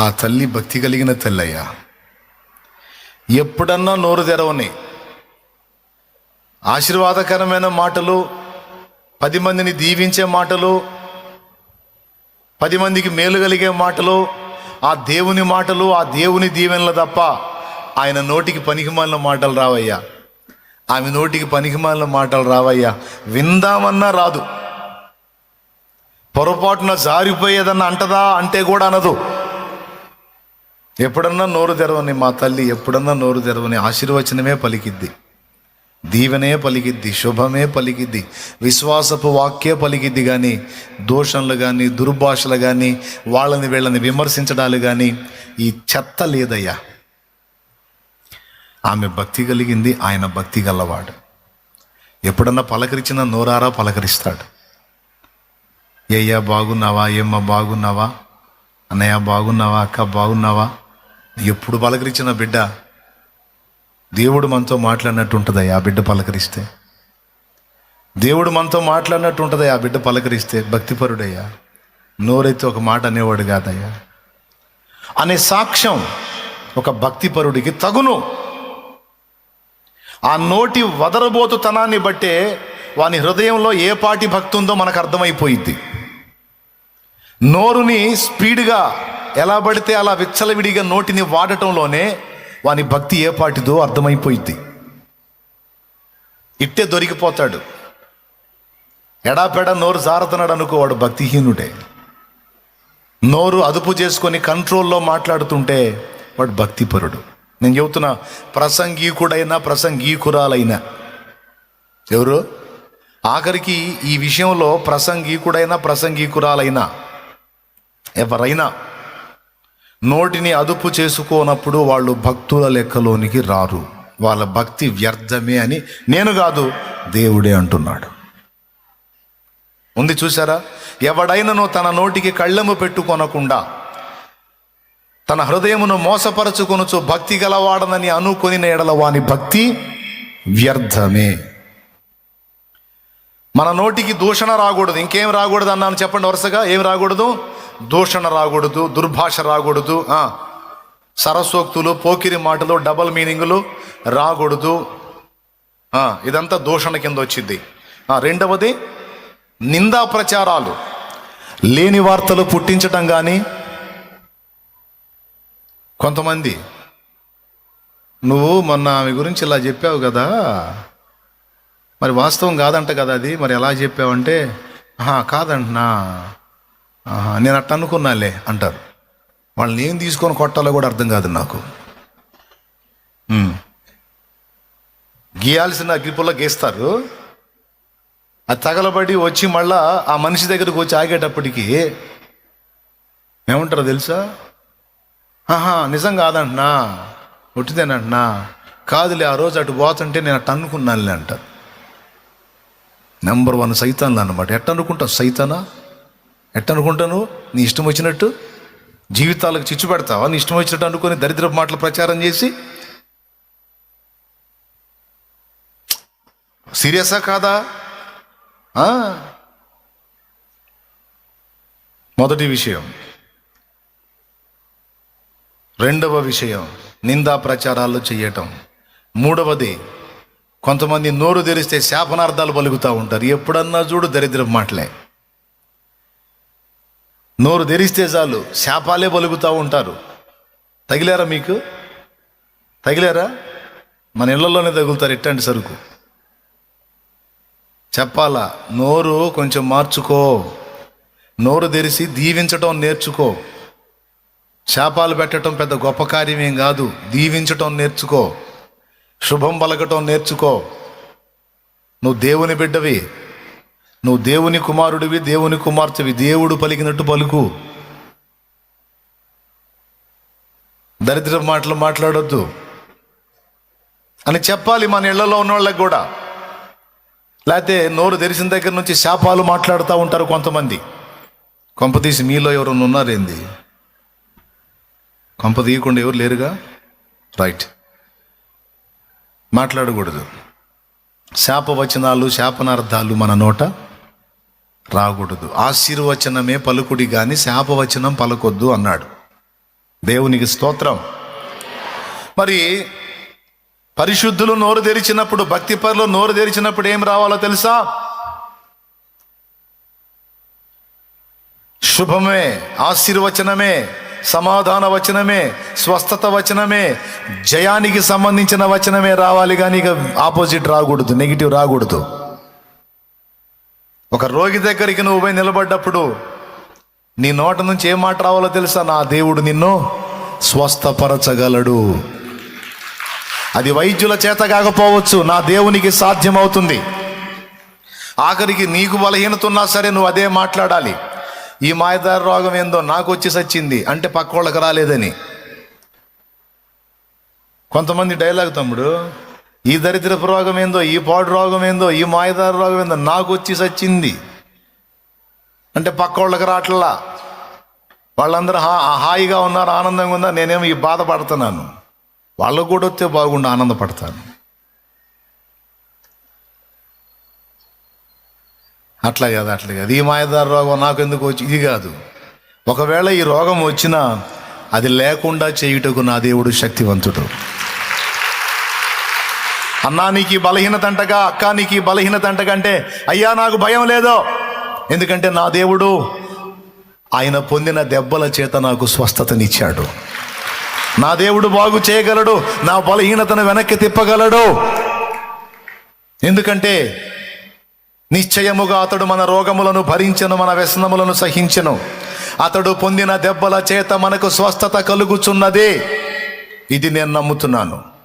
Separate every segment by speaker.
Speaker 1: ఆ తల్లి భక్తి కలిగిన తల్లయ్యా. ఎప్పుడన్నా నోరు తెరవని ఆశీర్వాదకరమైన మాటలు పది మందిని దీవించే మాటలు పది మందికి మేలు కలిగే మాటలు ఆ దేవుని మాటలు ఆ దేవుని దీవెనలు తప్ప ఆయన నోటికి పనికిమాలిన మాటలు రావయ్యా. ఆమె నోటికి పనికిమాలిన మాటలు రావయ్యా. విందామన్నా రాదు. పొరపాటున జారిపోయేదన్న అంటదా? అంటే కూడా అనదు. ఎప్పుడన్నా నోరు తెరవని మా తల్లి ఎప్పుడన్నా నోరు తెరవని ఆశీర్వచనమే పలికిద్ది. దీవెనే పలికిద్ది శుభమే పలికిద్ది విశ్వాసపు వాక్యే పలికిద్ది కానీ దోషంలు కానీ దుర్భాషలు కానీ వాళ్ళని వీళ్ళని విమర్శించడాలు కానీ ఈ చెత్త లేదయ్యా. ఆమె భక్తి కలిగింది ఆయన భక్తి గలవాడు. ఎప్పుడన్నా పలకరించిన నోరారా పలకరిస్తాడు. ఏయ్యా బాగున్నావా? ఏమ్మ బాగున్నావా? అన్నయ్య బాగున్నావా? అక్క బాగున్నావా? ఎప్పుడు పలకరించిన బిడ్డ దేవుడు మనతో మాట్లాడినట్టు ఉంటుంది ఆ బిడ్డ పలకరిస్తే. దేవుడు మనతో మాట్లాడినట్టు ఉంటుంది ఆ బిడ్డ పలకరిస్తే భక్తిపరుడయ్యా. నోరైతే ఒక మాట అనేవాడు కాదయ్యా. అనే సాక్ష్యం ఒక భక్తిపరుడికి తగును. ఆ నోటి వదరబోతుతనాన్ని బట్టే వాని హృదయంలో ఏ పాటి భక్తి ఉందో మనకు అర్థమైపోయింది నోరుని స్పీడ్గా ఎలా పడితే అలా విచ్చలవిడిగా నోటిని వాడటంలోనే వాని భక్తి ఏ పాటిదో అర్థమైపోయింది ఇట్టే దొరికిపోతాడు. ఎడాపెడ నోరు జారుతున్నాడు అనుకో వాడు భక్తిహీనుడే. నోరు అదుపు చేసుకొని కంట్రోల్లో మాట్లాడుతుంటే వాడు భక్తిపరుడు. నేను చెబుతున్నా ప్రసంగీకుడైనా ప్రసంగీకురాలైనా. ఎవరు? ఆఖరికి ఈ విషయంలో ప్రసంగీకుడైనా ప్రసంగీకురాలైనా. ఎవరైనా. నోటిని అదుపు చేసుకోనప్పుడు వాళ్ళు భక్తుల లెక్కలోనికి రారు. వాళ్ళ భక్తి వ్యర్థమే అని నేను కాదు దేవుడే అంటున్నాడు. ఉంది చూసారా ఎవడైనను తన నోటికి కళ్ళెము పెట్టుకొనకుండా తన హృదయమును మోసపరచుకొనుచు భక్తి గలవాడనని అనుకొని ఎడల వాని భక్తి వ్యర్థమే. మన నోటికి దూషణ రాకూడదు. ఇంకేం రాకూడదు అన్నాను చెప్పండి వరుసగా. ఏం రాకూడదు? దూషణ రాకూడదు దుర్భాష రాకూడదు సరస్వక్తులు పోకిరి మాటలు డబల్ మీనింగులు రాకూడదు. ఇదంతా దూషణ కింద వచ్చింది. రెండవది నిందా ప్రచారాలు. లేని వార్తలు పుట్టించటం కానీ కొంతమంది నువ్వు మొన్న ఆమె గురించి ఇలా చెప్పావు కదా మరి వాస్తవం కాదంట కదా అది మరి ఎలా చెప్పావంటే కాదంటున్నా. ఆహా నేను అట్ట అనుకున్నాలే అంటారు. వాళ్ళని ఏం తీసుకొని కొట్టాలో కూడా అర్థం కాదు నాకు. గీయాల్సిన అగ్గిపుల్ల గీస్తారు. అది తగలబడి వచ్చి మళ్ళా ఆ మనిషి దగ్గరకు వచ్చి ఆగేటప్పటికి ఏమంటారో తెలుసా? ఆహా నిజం కాదంటున్నా. ఒట్టిదేనంటున్నా కాదులే ఆ రోజు అటు పోతుంటే నేను అట్ట అనుకున్నానులే అంటారు నెంబర్ వన్ సైతాన్లు అనమాట ఎట్ట అనుకుంటావు సైతానా? ఎట్ట అనుకుంటాను నీ ఇష్టం వచ్చినట్టు జీవితాలకు చిచ్చు పెడతావా? నీ ఇష్టం వచ్చినట్టు అనుకుని దరిద్ర మాటలు ప్రచారం చేసి సీరియసా కాదా? మొదటి విషయం. రెండవ విషయం నిందా ప్రచారాలు చేయటం. మూడవది కొంతమంది నోరు తెరిస్తే శాపనార్థాలు పలుకుతూ ఉంటారు. ఎప్పుడన్నా చూడు దరిద్ర మాటలే. నోరు తెరిస్తే చాలు శాపాలే పలుకుతూ ఉంటారు. తగిలారా మీకు? తగిలారా? మన ఇళ్ళలోనే తగులుతారు ఎట్టండి సరుకు. చెప్పాలా నోరు కొంచెం మార్చుకో. నోరు తెరిసి దీవించటం నేర్చుకో. శాపాలు పెట్టడం పెద్ద గొప్ప కార్యమేం కాదు దీవించటం నేర్చుకో. శుభం పలకటం నేర్చుకో. నువ్వు దేవుని బిడ్డవి నువ్వు దేవుని కుమారుడివి దేవుని కుమార్తెవి దేవుడు పలికినట్టు పలుకు. దరిద్ర మాటలు మాట్లాడొద్దు. అని చెప్పాలి మన ఇళ్ళలో ఉన్న వాళ్ళకి కూడా. లేకపోతే నోరు తెరిసిన దగ్గర నుంచి శాపాలు మాట్లాడుతూ ఉంటారు కొంతమంది. కొంపతీసి మీలో ఎవరన్నా ఉన్నారేంది? కొంప తీయకుండా ఎవరు లేరుగా? రైట్. మాట్లాడకూడదు. శాపవచనాలు శాపనార్థాలు మన నోట రాకూడదు. ఆశీర్వచనమే పలుకుడి కానీ శాపవచనం పలకొద్దు అన్నాడు. దేవునికి స్తోత్రం. మరి పరిశుద్ధులు నోరు తెరిచినప్పుడు భక్తి పరులు నోరు తెరిచినప్పుడు ఏం రావాలో తెలుసా? శుభమే ఆశీర్వచనమే సమాధాన వచనమే స్వస్థత వచనమే జయానికి సంబంధించిన వచనమే రావాలి కానీ ఇక ఆపోజిట్ రాకూడదు నెగిటివ్ రాకూడదు. ఒక రోగి దగ్గరికి నువ్వు పోయి నిలబడ్డప్పుడు నీ నోట నుంచి ఏం మాట రావాలో తెలుసా? నా దేవుడు నిన్ను స్వస్థపరచగలడు. అది వైద్యుల చేత కాకపోవచ్చు నా దేవునికి సాధ్యమవుతుంది. ఆఖరికి నీకు బలహీనత ఉన్నా సరే నువ్వు అదే మాట్లాడాలి. ఈ మాయదారి రోగం ఏందో నాకు వచ్చి సచ్చింది అంటే పక్క వాళ్ళకి రాలేదని. కొంతమంది డైలాగ్ తమ్ముడు ఈ దరిద్రపు రోగం ఏందో ఈ పాడు రోగం ఏందో ఈ మాయదారు రోగం ఏందో నాకు వచ్చి సచ్చింది. అంటే పక్క వాళ్ళకి రాట్లా. వాళ్ళందరూ హా హాయిగా ఉన్నారు ఆనందంగా ఉన్నారు నేనేమో ఈ బాధపడుతున్నాను. వాళ్ళకు కూడా వస్తే బాగుండు ఆనందపడతాను. అట్లా కాదు అట్లా కాదు. ఈ మాయదార రోగం నాకు ఎందుకు వచ్చి ఇది కాదు. ఒకవేళ ఈ రోగం వచ్చినా అది లేకుండా చేయుటకు నా దేవుడు శక్తివంతుడు. అన్నా నీకు బలహీనత అంటగా అక్క నీకు బలహీనత అంటగా అంటే అయ్యా నాకు భయం లేదో? ఎందుకంటే నా దేవుడు ఆయన పొందిన దెబ్బల చేత నాకు స్వస్థతనిచ్చాడు. నా దేవుడు బాగు చేయగలడు నా బలహీనతను వెనక్కి తిప్పగలడు. ఎందుకంటే నిశ్చయముగా అతడు మన రోగములను భరించను మన వ్యసనములను సహించెను. అతడు పొందిన దెబ్బల చేత మనకు స్వస్థత కలుగుచున్నది. ఇది నేను నమ్ముతున్నాను.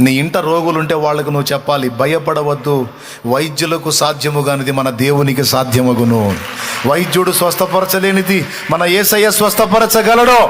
Speaker 1: నీ ఇంట రోగులుంటే వాళ్ళకు నువ్వు చెప్పాలి భయపడవద్దు వైద్యులకు సాధ్యము కానిది మన దేవునికి సాధ్యమగును. వైద్యుడు స్వస్థపరచలేనిది మన ఏసయ్య స్వస్థపరచగలడో.